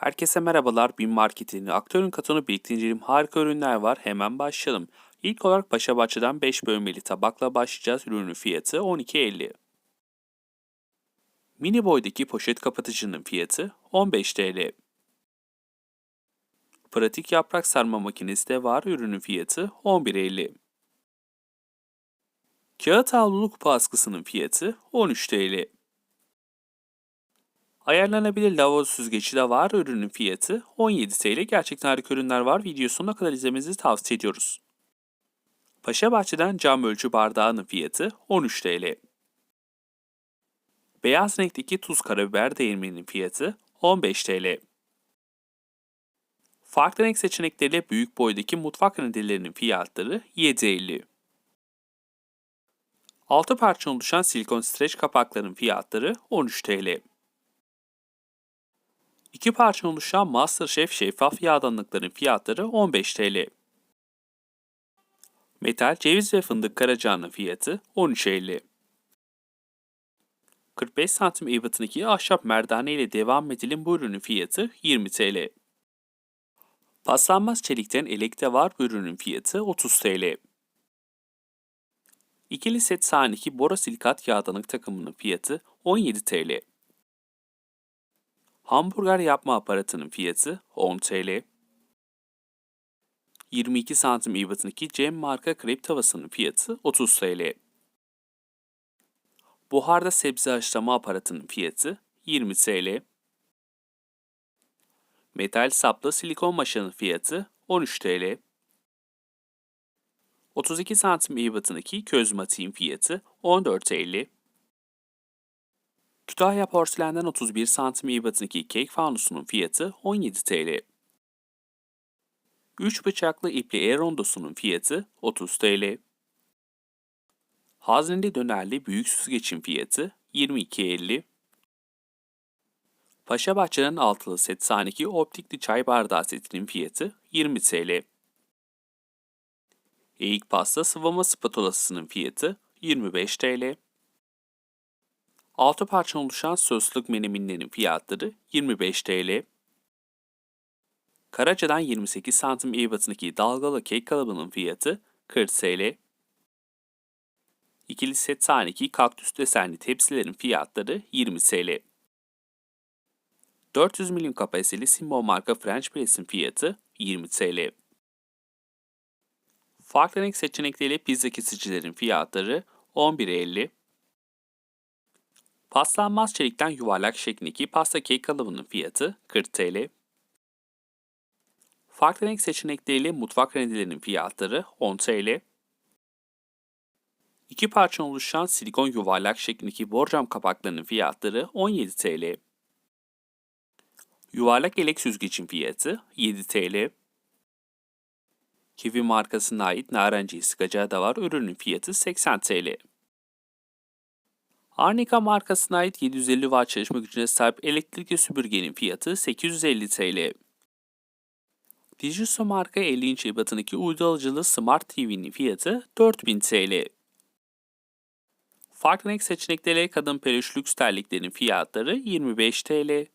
Herkese merhabalar. BİM Market'in aktörün katonu birlikte inceleyelim. Harika ürünler var. Hemen başlayalım. İlk olarak Paşa Bahçe'den 5 bölmeli tabakla başlayacağız. Ürünün fiyatı 12.50. Mini boydaki poşet kapatıcının fiyatı 15 TL. Pratik yaprak sarma makinesi de var. Ürünün fiyatı 11.50. Kağıt havlulu kupa askısının fiyatı 13 TL. Ayarlanabilir lavabo süzgeci de var. Ürünün fiyatı 17 TL. Gerçekten harika ürünler var. Video sonuna kadar izlemenizi tavsiye ediyoruz. Paşa Bahçe'den cam ölçü bardağının fiyatı 13 TL. Beyaz renkteki tuz karabiber değirmeninin fiyatı 15 TL. Farklı renk seçenekleriyle büyük boydaki mutfak rendelerinin fiyatları 7.50. 6 parça oluşan silikon streç kapakların fiyatları 13 TL. İki parça oluşan MasterChef şeffaf yağdanlıkların fiyatları 15 TL. Metal ceviz ve fındık karacağının fiyatı 13.50. 45 santim ebatındaki ahşap merdane ile devam edelim bu ürünün fiyatı 20 TL. Paslanmaz çelikten elekte var ürünün fiyatı 30 TL. İkili set sahneki borosilikat yağdanlık takımının fiyatı 17 TL. Hamburger yapma aparatının fiyatı 10 TL. 22 santim ebatındaki Cem marka krep tavasının fiyatı 30 TL. Buharda sebze haşlama aparatının fiyatı 20 TL. Metal saplı silikon maşanın fiyatı 13 TL. 32 santim ebatındaki köz matiğin fiyatı 14 TL. Kütahya porselenden 31 santim ebatındaki kek fanusunun fiyatı 17 TL. 3 bıçaklı ipli el rondosunun fiyatı 30 TL. Hazneli dönerli büyük süzgecin fiyatı 22.50. Paşa Bahçe'nin altılı set sahneki optikli çay bardağı setinin fiyatı 20 TL. Eğik pasta sıvama spatulasının fiyatı 25 TL. 6 parça oluşan sosluk meneminlerin fiyatları 25 TL. Karaca'dan 28 santim ebatındaki dalgalı kek kalıbının fiyatı 40 TL. İkili set taneki kaktüs desenli tepsilerin fiyatları 20 TL. 400 milim kapasiteli Simbo marka French Press'in fiyatı 20 TL. Farklı renk seçenekleriyle pizza kesicilerin fiyatları 11.50. Paslanmaz çelikten yuvarlak şeklindeki pasta kek kalıbının fiyatı 40 TL. Farklı renk seçenekleriyle mutfak rendelerinin fiyatları 10 TL. İki parça oluşan silikon yuvarlak şeklindeki borcam kapaklarının fiyatları 17 TL. Yuvarlak elek süzgecin fiyatı 7 TL. Kiwi markasına ait narenciye sıkacağı da var. Ürünün fiyatı 80 TL. Arnica markasına ait 750 watt çalışma gücüne sahip elektrikli süpürgenin fiyatı 850 TL. Digiso marka 50 inç ebatındaki uydu alıcılı Smart TV'nin fiyatı 4000 TL. Farklı renk seçenekleriyle kadın peluş lüks terliklerin fiyatları 25 TL.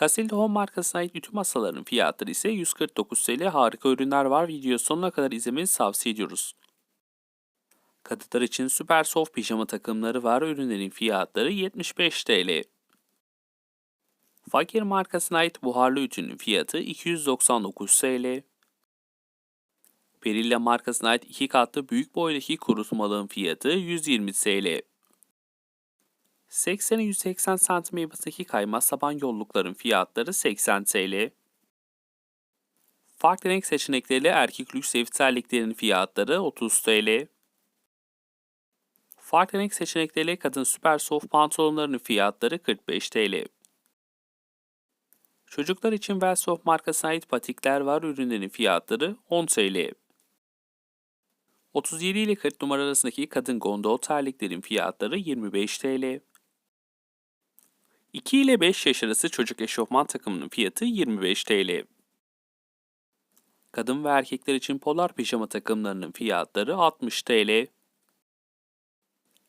Casilda Home markasına ait ütü masalarının fiyatları ise 149 TL. Harika ürünler var. Video sonuna kadar izlemenizi tavsiye ediyoruz. Kadınlar için süper soft pijama takımları var. Ürünlerin fiyatları 75 TL. Fakir markasına ait buharlı ütünün fiyatı 299 TL. Perilla markasına ait iki katlı büyük boydaki kurutmalığın fiyatı 120 TL. 80-180 cm ebatındaki kayma saban yollukların fiyatları 80 TL. Farklı renk seçenekleriyle erkek lüks ev fiyatları 30 TL. Farklı renk seçenekleriyle kadın süper soft pantolonlarının fiyatları 45 TL. Çocuklar için Velsoft markasına ait patikler var. Ürünlerin fiyatları 10 TL. 37 ile 40 numara arasındaki kadın gondol terliklerin fiyatları 25 TL. 2 ile 5 yaş arası çocuk eşofman takımının fiyatı 25 TL. Kadın ve erkekler için polar pijama takımlarının fiyatları 60 TL.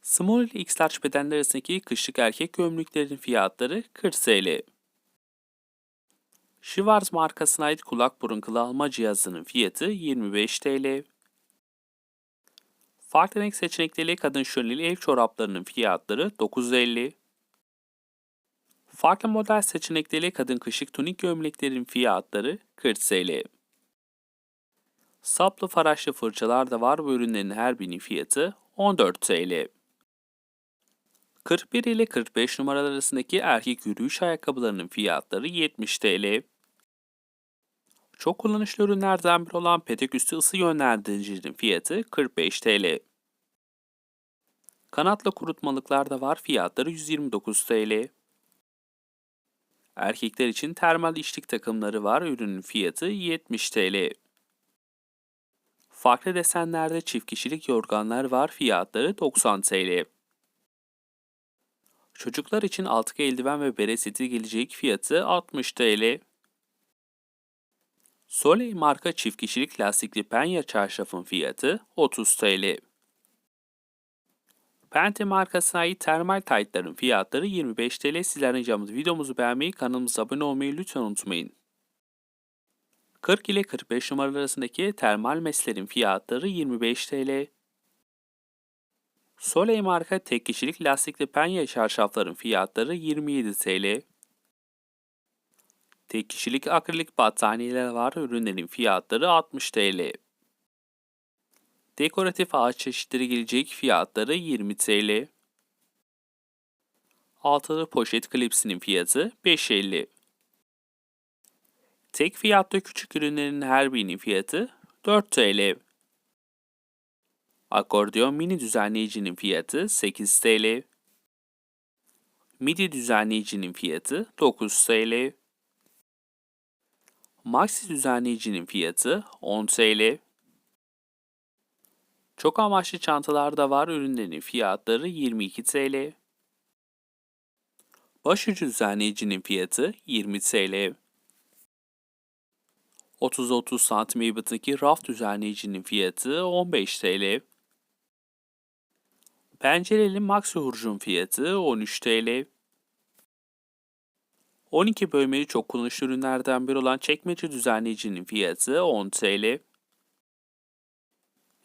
Small ile X large bedenler arasındaki kışlık erkek gömleklerin fiyatları 40 TL. Schwarz markasına ait kulak burun kılı alma cihazının fiyatı 25 TL. Farklı renk seçenekleriyle kadın şöleli ev çoraplarının fiyatları 9.50. Farklı model seçenekleriyle kadın kışık tunik gömleklerin fiyatları 40 TL. Saplı faraşlı fırçalar da var bu ürünlerin her birinin fiyatı 14 TL. 41 ile 45 numaralar arasındaki erkek yürüyüş ayakkabılarının fiyatları 70 TL. Çok kullanışlı ürünlerden biri olan petek üstü ısı yönlendiricinin fiyatı 45 TL. Kanatlı kurutmalıklar da var fiyatları 129 TL. Erkekler için termal içlik takımları var ürünün fiyatı 70 TL. Farklı desenlerde çift kişilik yorganlar var fiyatları 90 TL. Çocuklar için altık eldiven ve bere seti gelecek fiyatı 60 TL. Soleil marka çift kişilik lastikli penye çarşafın fiyatı 30 TL. Pente markasına ait termal taytların fiyatları 25 TL. Sizlerden ricamız videomuzu beğenmeyi, kanalımıza abone olmayı lütfen unutmayın. 40 ile 45 numaralar arasındaki termal meslerin fiyatları 25 TL. Soleil marka tek kişilik lastikli penye çarşafların fiyatları 27 TL. Tek kişilik akrilik battaniyeler var. Ürünlerin fiyatları 60 TL. Dekoratif ağaç çeşitleri gelecek fiyatları 20 TL. Altılı poşet klipsinin fiyatı 5.50. Tek fiyatta küçük ürünlerin her birinin fiyatı 4 TL. Akordeon mini düzenleyicinin fiyatı 8 TL. MIDI düzenleyicinin fiyatı 9 TL. Maxi düzenleyicinin fiyatı 10 TL. Çok amaçlı çantalar da var ürünlerin fiyatları 22 TL. Başucu düzenleyicinin fiyatı 20 TL. 30-30 santim ebatındaki raf düzenleyicinin fiyatı 15 TL. Pencereli maxi hurcun fiyatı 13 TL. 12 bölmeli çok kullanışlı ürünlerden biri olan çekmece düzenleyicinin fiyatı 10 TL.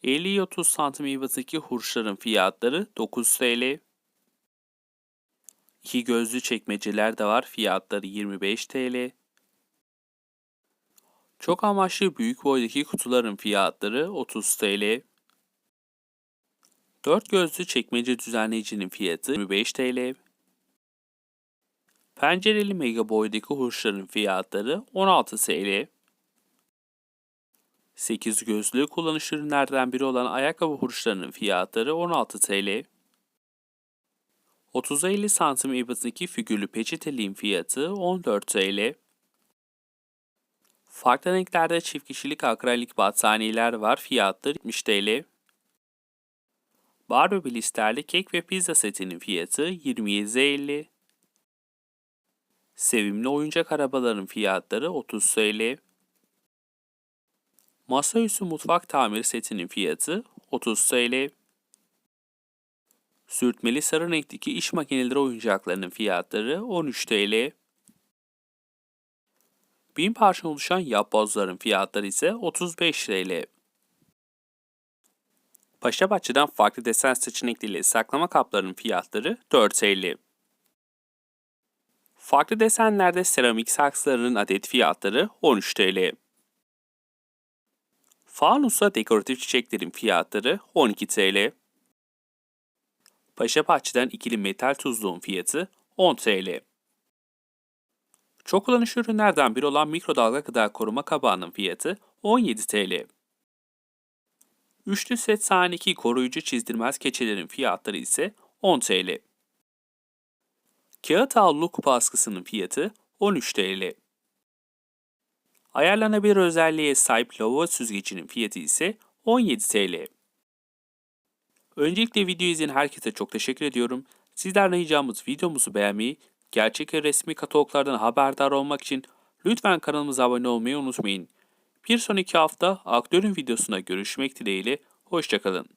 50-30 santim ebatındaki hurçların fiyatları 9 TL. İki gözlü çekmeceler de var. Fiyatları 25 TL. Çok amaçlı büyük boydaki kutuların fiyatları 30 TL. 4 gözlü çekmece düzenleyicinin fiyatı 25 TL. Pencereli mega boydaki hurçların fiyatları 16 TL. 8 gözlü kullanışlı ürünlerden biri olan ayakkabı hurçlarının fiyatları 16 TL. 30'a 50 santim ebatındaki figürlü peçeteliğin fiyatı 14 TL. Farklı renklerde çift kişilik akrilik battaniyeler var. Fiyatları 70 TL. Barbie blisterli kek ve pizza setinin fiyatı 27.50. Sevimli oyuncak arabaların fiyatları 30 TL. Masaüstü mutfak tamir setinin fiyatı 30 TL. Sürtmeli sarı renkteki iş makineleri oyuncaklarının fiyatları 13 TL. Bin parça oluşan yapbozların fiyatları ise 35 TL. Paşa Bahçe'den farklı desen seçenekleriyle saklama kaplarının fiyatları 4 TL. Farklı desenlerde seramik saksılarının adet fiyatları 13 TL. Fanusa dekoratif çiçeklerin fiyatları 12 TL. Paşa Bahçe'den ikili metal tuzluğun fiyatı 10 TL. Çok kullanışlı ürünlerden biri olan mikrodalga gıda koruma kabağının fiyatı 17 TL. Üçlü set sahneki koruyucu çizdirmez keçelerin fiyatları ise 10 TL. Kağıt havlu kupa askısının fiyatı 13 TL. Ayarlanabilir özelliğe sahip lavabo süzgecinin fiyatı ise 17 TL. Öncelikle video izleyen herkese çok teşekkür ediyorum. Sizlerden ricamız videomuzu beğenmeyi, gerçek ve resmi kataloglardan haberdar olmak için lütfen kanalımıza abone olmayı unutmayın. Bir sonraki hafta aktörün videosuna görüşmek dileğiyle, hoşçakalın.